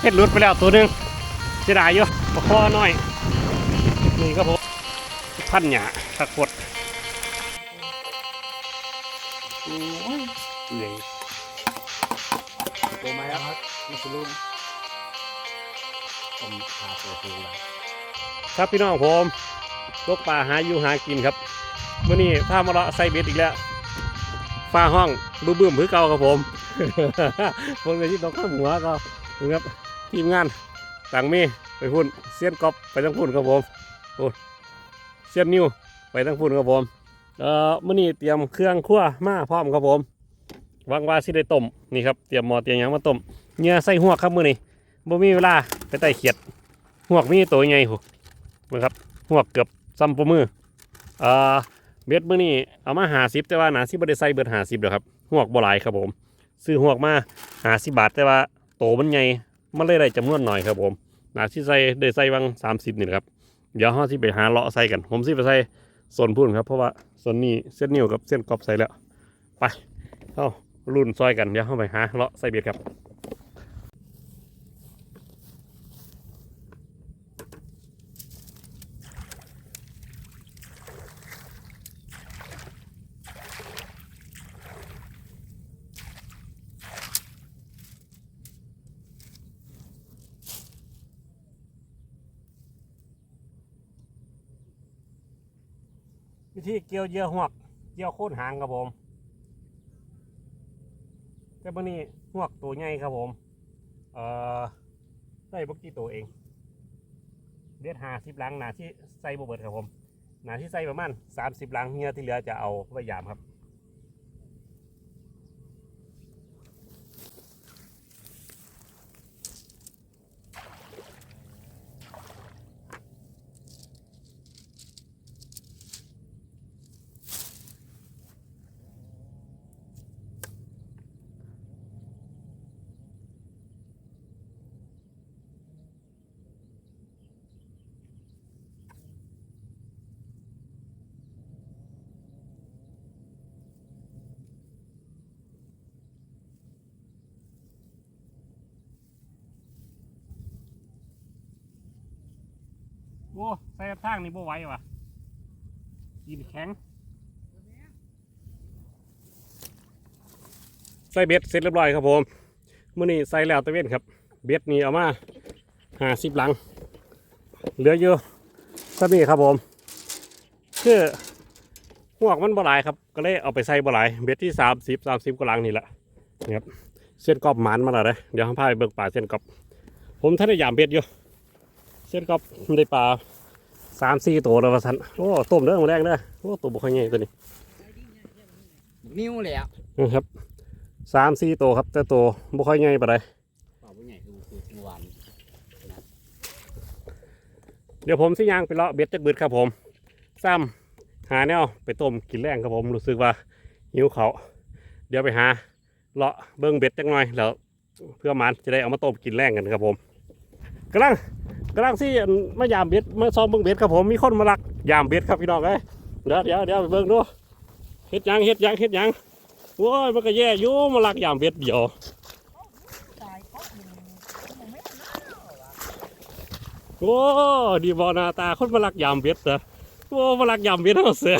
เฮ็ดหลุดไปแล้วตัวหนึงเสียดายอยู่ปลาคอน้อย นี่ครับผมพันหยาขักดโอ้ยเหนื่อยตัวไม้ครับมัสลูมผมหาตัวเองแล้วครับพี่น้องผมตกปลาหาอยู่หากินครับเมื่อนี้พามาเลาะไซเบ็ดอีกแล้วฟ้าห้องบื้มบื้มพื้เก่าครับผมคนกระชิบตกข้าหัวก็ครับ ทีมงานต่างมีไปพุ่นเซียนกอบไปทั้งพุ่นครับผมโอ้เซียนนิวไปทั้งพุ่นครับผมเอ่อมื่อนี้เตรียมเครื่องคั่วมาพร้อมครับผมวังว่าสิได้ต้มนี่ครับเตรียมหม้อเตรียมหยังมาต้มเนื้อใส่หัวกครับมื่อนี้บ่มีเวลาไปไต่เขียดหัวกมีตัวใหญ่หูนะครับหัวเกือบซ้ำปมือเอ่อเบ็ดมือนี่เอามาหาสิบแต่ว่าหนาสิบได้ใส่เบิดหาสิบเด้อครับหัวกบ่หลายครับผม ซื้อหัวกมาหาสิบบาทแต่ว่าโตมันใหญ่ มันเลยได้จำนวนหน่อยครับผมหนาที่ใส่ได้ใส่วังสามสิบนี่ครับ เดี๋ยวห้าที่ไปหาเลาะใส่กัน ผมสิไปใส่ส่วนพุ่นครับ เพราะว่าส่วนนี้เส้นนิ้วกับเส้นกรอบใส่แล้ว ไปเข้ารุ่นซอยกันเดี๋ยวเข้าไปหาเลาะใส่เบียดครับ ยวเยื่อหวกเกี่ยวโค่นหางครับผมแต่บานนี้หวกตัวใหญ่ครับผมเอ่อได้บกกี่ตัวเองเด็ดหาสิบลังหนาที่ใส่บเบิดครับผมหนาที่ใส่ประมาณสามสิบลังเงี้ยที่เหลือจะเอาไว้ยามครับ อ้ใส่ทางนี่บ่ไหวว่ะกินแข็ง ใส่เบ็ดเสร็จเรียบร้อยครับผมเมื่อนี้ใส่แล้วตะเวนครับ เบ็ดนี่เอามาหาสิบหลัง เหลืออยู่สักนี่ครับผมคือหวกมันบ่หลายครับ ก็เลยเอาไปใส่บ่หลาย เบ็ดที่สามสิบสามสิบกว่าหลังนี่แหละนี่ครับเส้นกรอบหมันมาแล้วเลยเดี๋ยวข้าพาไปเบิกป่าเส้นกรอบผมท่านได้ยามเบ็ดอยู่ เส้นกรอบได้ปลาสามสี่ตัวแล้วว่าสันโอ้ต้มเด้อมาแรกเด้อโอ้ตัวบุคคลใหญ่ตัวนี้นิ้วเลยอะนะครับสามสี่ตัวครับ แต่ตัวบุค่อยใหญ่ปานใดเปล่าผู้ใหญ่คือคือหวานเดี๋ยวผมสิย่างไปเลาะเบ็ดจักบืดครับผมซ้ำหาแนวไปต้มกินแรงครับผมรู้สึกว่าหิวเขาวเดี๋ยวไปหาเลาะเบิ้งเบ็ดจักหน่อยแล้วเพื่อมันจะได้เอามาต้มกินแรงกันครับผมกำลัง กำลังที่มายามเบ็ดมาซ้อมเบิ้งเบ็ดครับผมมีคนมาลักยามเบ็ดครับพี่น้องเอ้ยเดี๋ยวเดี๋ยวเดี๋ยวไปเบิ้งดูเฮ็ดหยังเฮ็ดหยังเฮ็ดหยังโอ้ยมันก็แย่อยู่มาลักยามเบ็ดเดียวโอ้ดีบอหนาตาคนมาลักยามเบ็ดเหรอโอ้มาลักยามเบ็ดเอาเสือ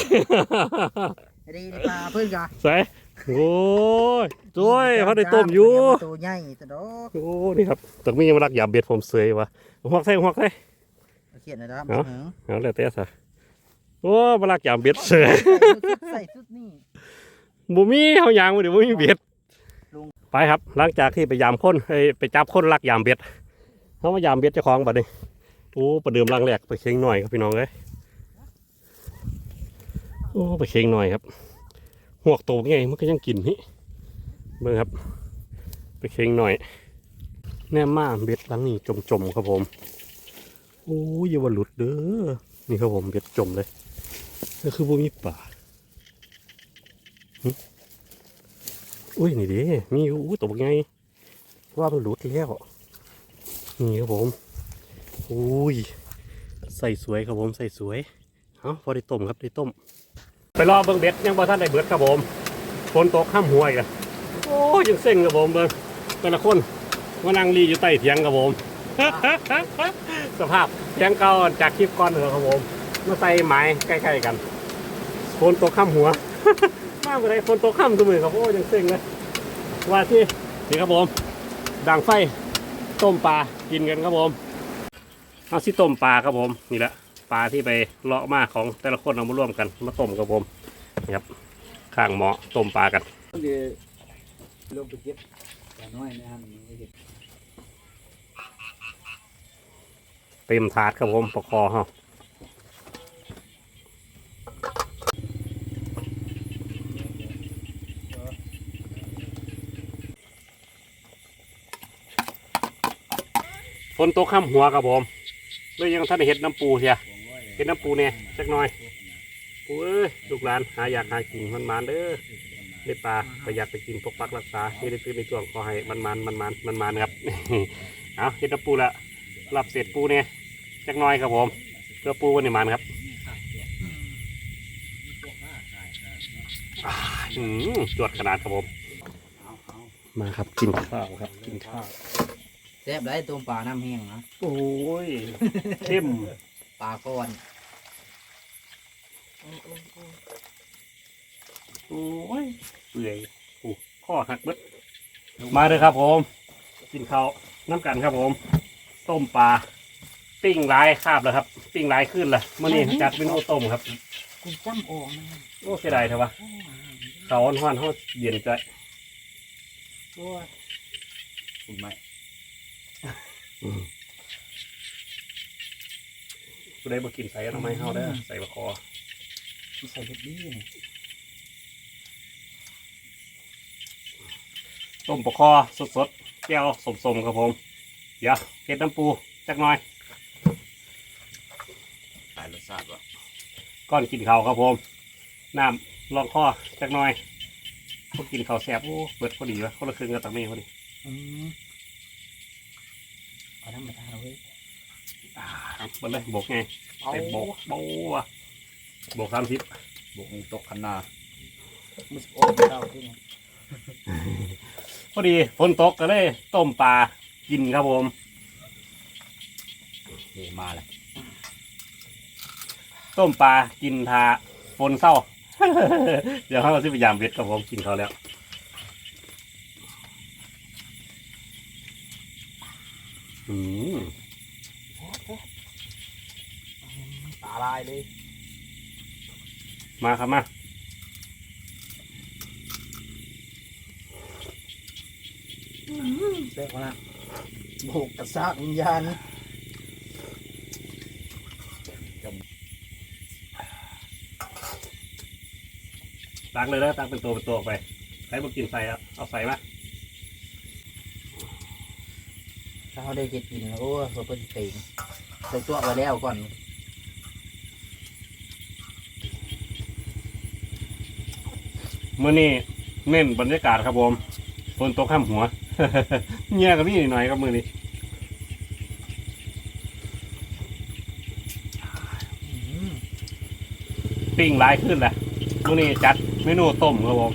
ดีปลาเพื่อนกะใส่โอ้ยจ้วยเขาได้ต้มอยู่ตัวใหญ่ตะดอกโอ้นี่ครับตรงนี้มาลักยามเบ็ดผมเสือวะ หัวกใส่หัวกใส่เขียนนะครับเอ้าเอาแล้วแต่ซะโอ้มาลักยามเบ็ดเสือใส่ชุดนี่บุมีเขายางมาเดี๋ยวบุมีเบ็ดลุงไปครับ หลังจากที่ไปยามคนเอ้ยไปจับคนลักยามเบ็ดเขามายามเบ็ดเจ้าของบัดนี้โอ้ประเดิมลังแรกไปเค็งหน่อยครับพี่น้องเอ้ยโอ้ไปเค็งหน่อยครับหวกโตไงมันก็ยังกินนี่เบิ่งครับ ไปเค็งหน่อย แน่มากเบ็ดหลังนี้จมๆครับผมโอ้ยอย่าว่าหลุดเด้อนี่ครับผมเบ็ดจมเลยนี่คือบ่มีป่าอุ้ยนี่ดิมีอู้ตัวไงว่ามันหลุดแล้วนี่ครับผมอุ้ยใส่สวยครับผมใส่สวยเอาพอได้ต้มครับได้ต้ม ไปรอเบิ่งเบ็ดยังบ่ท่านได้เบิดครับผมฝนตกข้ามหัวอีกอะโอ้ยยังเซ็งครับผมเบิ่งแต่ละคน มานั่งรีอยู่ใต้เถียงครับผม สภาพเถียงเก่าจากคลิปก่อนเหรอครับผมมาใส่ไม้ใกล้ๆกันโคนตกข้ามหัวมากกว่าไรคนตกข้ามตัวมือครับโอ้ยังเซ็งเลยว่าที่นี่ครับผมดังไฟต้มปลากินกันครับผมเอาสิต้มปลาครับผมนี่แหละปลาที่ไปเลาะมาของแต่ละคนเอามาร่วมกันมาต้มครับผมนี่ครับข้างหมอต้มปลากันลงไปเก็บ แต่น้อยนะครับไม่เต็มถาดครับผมปลาคอเฮาฝนตกข้ามหัวครับผมเลยยังท่านเห็ดน้ำปูเสียเห็ดน้ำปูเนี่ยสักหน่อยปูเอ้ยลูกหลานหาอยากหากินมันมานเด้อ ได้ปลาประหยัดไปกินพกปักรักษาที่ได้ตื่นในช่วงขอให้มันมันมันมันมันมันๆครับเอาเห็ดน้ำปูละรับเสร็จปูเนี่ยจักหน้อยครับผมเพื่อปูวันนี้มันครับอ่าอืมจวดขนาดครับผมเอาเอามาครับกินข้าวครับกินข้าวแซ่บได้ต้มปลาน้ำแห้งนะโอ้ยเข้มปลาก้อน โอ้ยเปื่อยโอ้ข้อหักเบิดมาเลยครับผม กินข้าวน้ำกันครับผม ต้มปลาปิ้งลายคาบแล้วครับ ปิ้งลายขึ้นละมื่อนี้จัดเป็นโอต้มครับกูจำออกนะโอ้เสียดายเถอะวะเขาอ่อนห้อนเขาเย็นใจคุณไม่กูได้มากินใส่ทำไมเฮาได้อใส่บะคอใส่เบ็ดดี้ ต้มปลาคอสดๆแก้วสมๆครับผม เดี๋ยวเก็ดน้ำปูจักหน่อยตายรสชาติวะก้อนกินข้าวครับผมน้ำลองคอจักหน่อยพวกกินข้าวแซ่บโอ้เปิดพอดีวะคนละครึ่งกับตังเมพอดีอืมเอาน้ำมาทาเว้ยอ่าครับเปิดเลยโบกไงเอาเต็มโบกโบวะโบกสามสิบบุกมีตกคันนามุสโอ้เจ้าที่นี่ พอดีฝนตกก็เลยต้มปลากินครับผมเดี๋ยวมาเลยต้มปลากินทาฝนเศร้า เดี๋ยวเราสิพยายามเบ็ดครับผมกินเขาวแล้วอืมตาลายเลย มาครับมา แซ่บมากโบกกระซากวิญญาณตักเลยนะตักเป็นตัวเป็นตัวออกไปใครมากินใส่อะเอาใส่มาถ้าเขาได้เก็ดกินแล้วโอ้ยเขาเป็นเต็งใส่ตัวไว้แล้วก่อนเมื่อนี้เน้นบรรยากาศครับผมฝนตกข้ามหัว เงี้ยกับนี่หน่อยครับมือนี้อืมปิ้งหลายขึ้นแหละมื่อนี้จัดเมนูต้มครับผม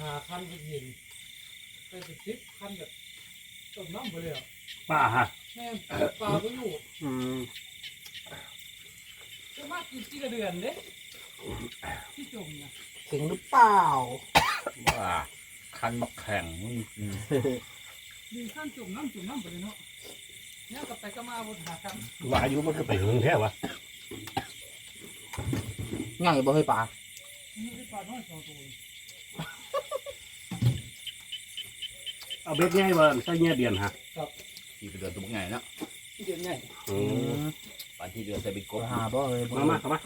หาคันเป็นหินไปสิบสิบคันแบบต้มน้ำไปเลยอะ ป้าฮะ แม่งปลาก็อยู่ อืม จะมากินที่กระเดือนเด้ที่จมนะ ถึงหรือเปล่า ว่า คันบักแข็งอืมมีข้างจมน้ำจมน้ำไปเลยเนาะเนี่ยกลับไปก็มาบนหาคันว่าอายุมันก็ไปถึงแค่วะง่ายบ่ให้ปลานี่ได้ปลาน้อยสองตัวเอาเบ็ดง่ายเบิร์นใส่เงี้ยเดียนฮะที่เดือนตัวใหญ่เนาะเดือนใหญ่อืมปานที่เดือนใส่เป็นกก็บหาบ่เลยบ่มามาเข้ามา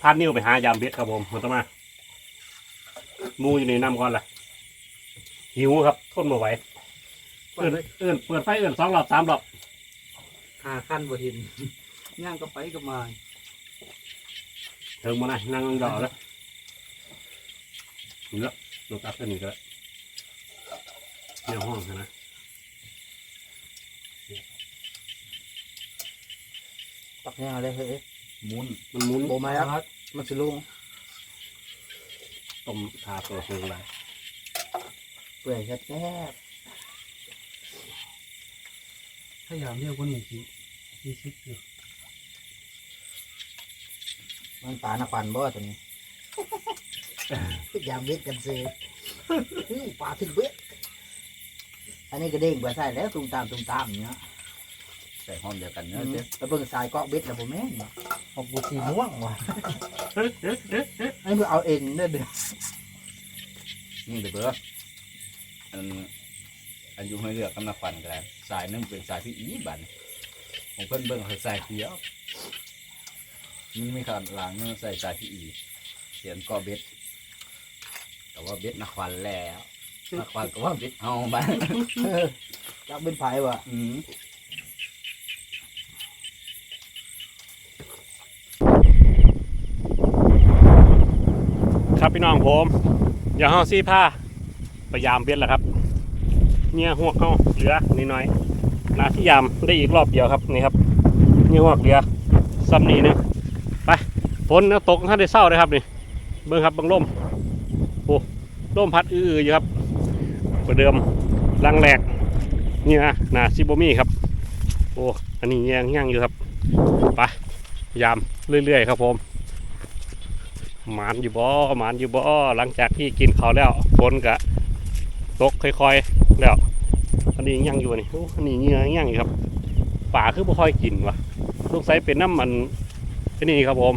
พาดนิ้วไปหายามเบ็ดครับผมมันต้องมาห มูอยู่ในน้ำก่อนล่ะ หิวครับทนไม่ไหวเอื่นเอื่นเปิดไฟเอื่นสองรอบสามรอบหาคันบ่เห็นย่างก็ไปก็มาเถิงมาหน่อยนั่งรอแล้วเหลือลูกตัดตัวนี้ก็ได้เนี่ยห้องนะตักแห้งเอาเลยเฮ้ยหมุนมันหมุนโบมาแล้วมันสิลุง ต้มทาตัวหงไรเปื่อยแซ่บถ้าอย่างเดียวคนนี้สิมีชิดอยู่ๆมันปลาหน้าควันบ่ตัวนี้ยามเบ็ดกันเซ่อื้อปลาถึงเบ็ดอันนี้ก็เด้งเบื่อใส่แล้วตุ้มตามตุ้มตามเนาะใส่ห้องเดียวกันเนาะแล้วเจ๊เบิ่งสายเกาะเบ็ดแล้วบ่แม่นเนาะออกบูสีม่วงว่ะ ไอ้เมื่อเอาเอ็นเด้อเด้อนี่เด้อเบ้ออันอันอยู่ให้เลือกกำลังฟันกันสายหนึงเป็นสายที่อีบันของเพิ่นเบิ่งเขาสายเขียวมันมีขนาดหลังนึงใส่สายที่อีเสียนก็เบ็ดแต่ว่าเบ็ดนักควันแล้วนักควันก็ว่าเบ็ดเอาบ้างเออจักเป็นไผว่ะอืม พี่น้องผมอย่าห้าซี่ผ้าพยายามเบ็ดแหละครับ เนี่ยหัวเข้าเหลือนิดหน่อยนาที่ยามได้อีกรอบเดียวครับนี่ครับเนี่ยหัวเหลือซ้ำนี่นึงไปฝนตกท่านได้เศร้าเลยครับนี่เบิ่งครับเบิ่งลมโอ้ลมพัดอื้ออยู่ครับประเดิมลังแหลกนี่นะนาซิโบมี่ครับ โอ้อันนี้ยังยังอยู่ครับไปยายามเรื่อยๆครับผม หมานอยู่บ่หมานอยู่บ่หลังจากที่กินเขาแล้วฝนกะตกค่อยๆแล้วอันนี้ยังอยู่นี่อ้อันนี้เงี้ยยังอยู่ครับป่าคือบ่ค่อยกินวะสงสัยเป็นน้ำมันไอ้นี่ครับผม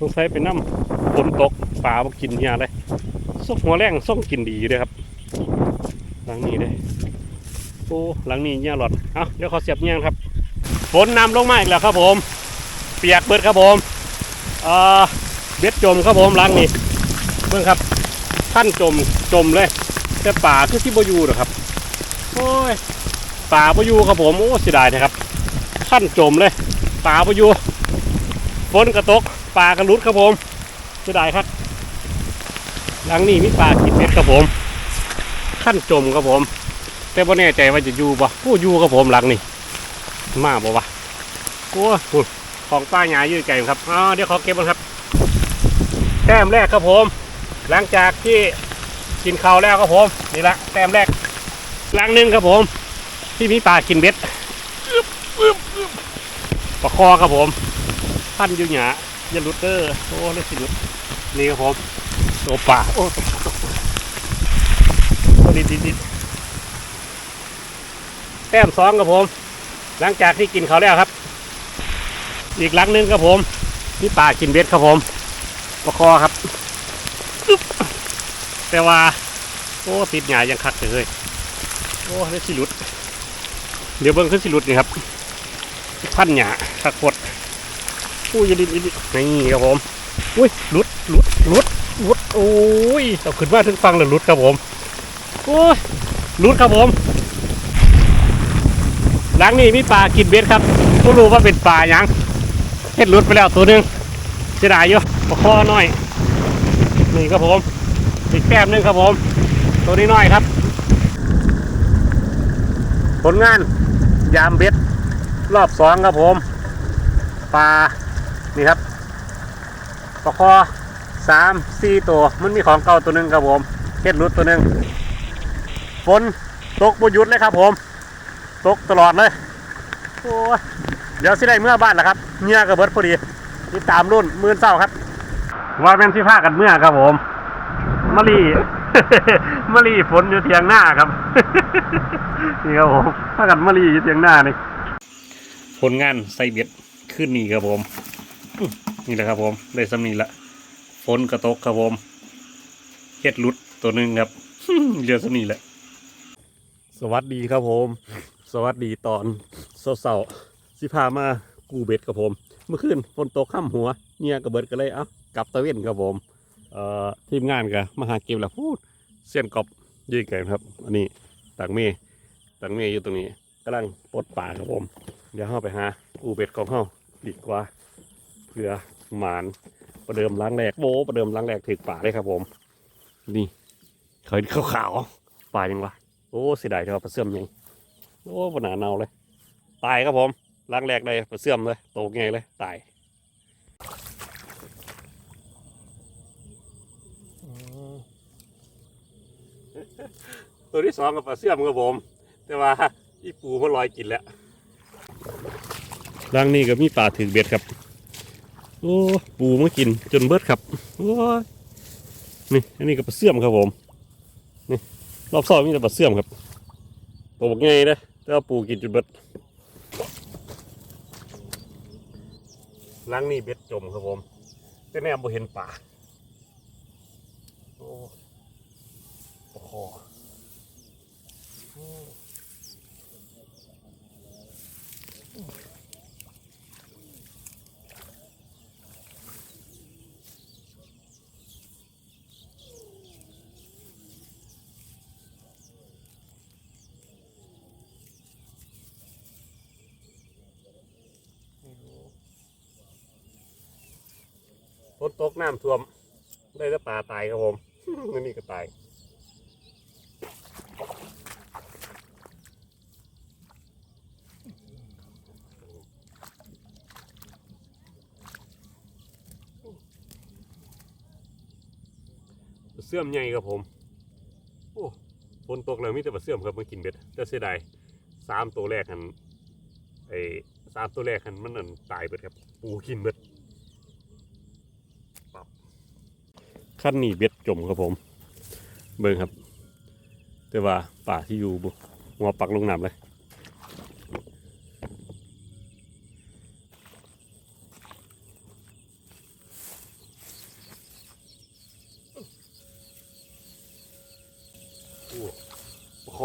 สงสัยเป็นน้ำฝนตกป่าบ่กินเงี้ยเลยส่งหัวแรงส่งกินดีอยู่เลยครับ หลังนี้เลยโอ้หลังนี้เงี้ยหลอดเอ้าเดี๋ยวขอเสียบเงี้ยครับฝนนำลงมาอีกแล้วครับผม เปียกเบิดครับผมเอ่อ เบ็ดจมครับผมล้างนี่เบิ่งครับท่านจมจมเลย แต่ป่าคือที่บอยูหรอครับโอ้ยป่าบอยูครับผมโอ้เสียดายนะครับท่านจมเลยป่าบอยูฝนกระตกป่ากระลุดครับผมเสียดายครับหลังนี้มีป่ากินเบ็ดครับผมท่านจมครับผม แต่บ่แน่ใจว่าจะอยู่บ่โอ้อยู่ครับผมหลังนี่มาบ่วะโอ้ยของป้าหยายืดไก่ครับอ๋อเดี๋ยวขอเก็บก่อนครับ แต้มแรกครับผม หลังจากที่กินข้าวแล้วครับผมนี่ละแต้มแรกลังหนึ่งครับผม ที่มีปลากินเบ็ดปลาคอครับผม พันอยู่หยาอย่าหลุดเด้อโอ้เลสิหลุดนี่ครับผมตัวปลาโอ้ตัวดิดดิดิแต้มสองครับผม หลังจากที่กินเขาแล้วครับ อีกหลังหนึ่งครับผมมีปลากินเบ็ดครับผม ประคอครับ แต่ว่า โอ้ติดหยายังคักเลยเฮ้ยโอ้ได้สิหลุด เดี๋ยวเบิ้งขึ้นสิหลุดนี่ครับ พันหยาคักปดอู้ยดินดินนี่ครับผมอุ้ยลุดลุดลุดลุดโอ้ยเอาขึ้นมาถึงฟังแล้วลุดครับผมโอ้ยลุดครับผมหลังนี้มีปลากินเบ็ดครับไม่รู้ว่าเป็นปลายังเฮ็ดลุดไปแล้วตัวหนึงเสียดายอยู่ ปลาคอหน่อยนี่ครับผมอีกแก้มนึงครับผม ตัวนี้น้อยครับ ผลงาน ยามเบ็ด รอบสองครับผมปลานี่ครับปลาคอสามสี่ตัวมันมีของเก่าตัวหนึ่งครับผมเฮ็ดรุดตัวหนึ่งฝนตกบหยุดเลยครับผม ตกตลอดเลยโอ้เดี๋ยวสิได้เมื่อบ้านแล้วครับเงี้ยกระเบิดพอดีติดตามรุ่นมื่นเศร้าครับ ว่าเป็นที่ภาคกันเมื่อครับผมมะลีมะลีฝนอยู่เทียงหน้าครับ นี่ครับผมภาคกันมะลีอยู่เทียงหน้านี่ผลงานไซเบ็ดขึ้นนี่ครับผมอื้อนี่แหละครับผม ได้สำนีละฝนกระตกครับผมเฮ็ดหลุดตัวหนึ่งครับเรือสำนีแหละสวัสดีครับผม สวัสดีตอนเสาๆสิพามากูเบ็ดครับผม เมื่อคืนฝนตกข้ามหัวเนี่ยกระเบิดกันเลยเอ้า กับตะเวนครับผมเอ่อทีมงานกับมหาเกมแล้วพูดเส้นกอบยืดไก่ครับ อันนี้ต่างเมย์ต่างเมย์อยู่ตรงนี้กำลังปลดป่าครับผม เดี๋ยวเข้าไปหาอูเบ็ดของเข้าดีกว่าเพื่อหมานประเดิมล้างแรกโบประเดิมล้างแรกถือป่าเลยครับผม นี่เคยขาวๆป่ายังวะโอ้เสียดายที่ว่าปลาเสื่อมยังโอ้ปนาเน่าเลย ตายครับผมล้างแรกได้ปลาเสื่อมเลยโตไงเลยตาย ตัวที่สองกับปลาเสื่อมครับผม แต่ว่าอีปูมันลอยกินแล้วล้างนี่ก็มีปลาถือเบ็ดครับ โอ้ปูมากินจนเบิดครับโอ้ยนี่อันนี้ก็ปลาเสื่อมครับผมนี่รอบซอยมีแต่ปลาเสื่อมครับตัวบอกไงนะแต่ว่าปูกินจนเบิดล้างนี่เบ็ดจมครับผมแต่แน่บ่เห็นป่าโอ้โอ้โหโอ้ฝนตกน้ำท่วม ได้แต่ปลาตายครับผม นี่ก็ตาย สื่อมใหญ่ครับผมโอ้ฝนตกแล้วมีแต่ปลาเสื่อมครับมากินเบ็ดแต่เสียดายสามตัวแรกหันไอ้สามตัวแรกหันมันนั่นตายเบิดครับ ปูกินเบ็ดปับขั้นนี้เบ็ดจมครับผม เบิ่งครับ แต่ว่าป่าที่อยู่บหัวปักลงน้ำเลย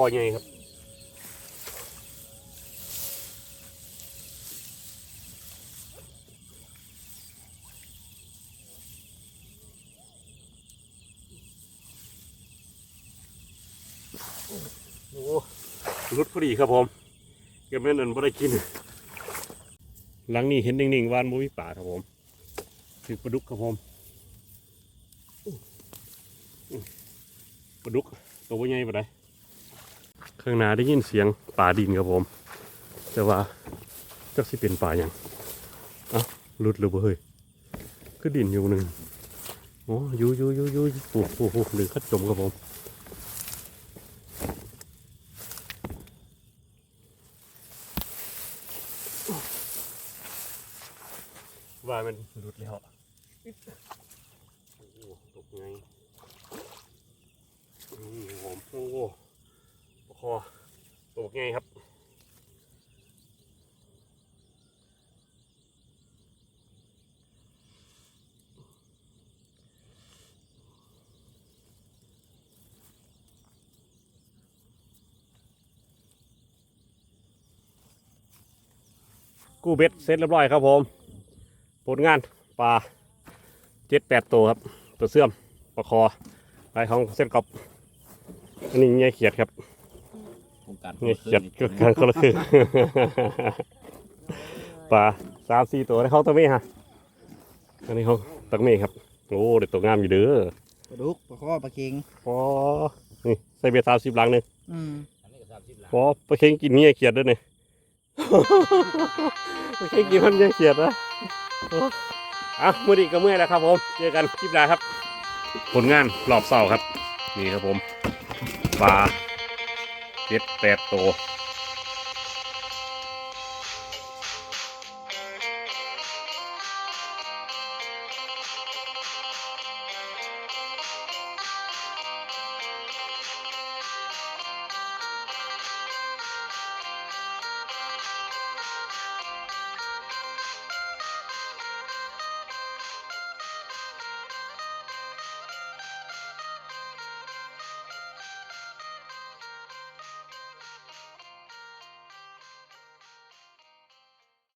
อใหญ่ครับโอ้รุดพอดีครับผมเก็บแม่นอันบ่ได้กิน หลังนี้เห็นนิ่งๆวานบ่มีป่าครับผมคือปลาดุกครับผมปลาดุกตัวใหญ่ปาน ข้างหน้าได้ยินเสียงป่าดินครับผม แต่ว่าจักสิเป็นป่าหยังเอ้าหลุดหรือบ่าเฮ้ยคือดินอยู่หนึ่งโอ้อยู่ยู่ยู่ยู่โอ้โหโอ้โหหนึ่งคัดจมครับผมว่ามันหลุดแล้วโอ้ตกไงนี่ผมโอ้โห คอตกไงครับกู้เบ็ดเสร็จเรียบร้อยครับผมผลงานปลาเจ็ดแปดตัวครับ ตัวเสื่อมปลาคอลายของเส้นกอบอันนี้เงี้ยเขียดครับ รงการเงี้ยเขียดก็การคนละครึ่งปลาสามสี่ตัวได้เขาตัวเมียฮะอันนี้เขาตักเมฆครับ โอ้เด็ดตัวงามอยู่เด้อปลาดุกปลาข้อปลาเค็งพอนี่ใส่เบ็ดสามสิบลังหนึ่งอืมอันนี้ก็สามสิบล้านพอไปเค็งกินเงี้ยเขียดด้วยนี่ไปเค็งกินมันเงี้ยเขียดนะโอ้อะมือดีก็เมื่อยแล้วครับผม เจอกันคลิปหน้าครับ ผลงานรอบเสาร์ครับ นี่ครับผมปลา เจ็ดแปดตัว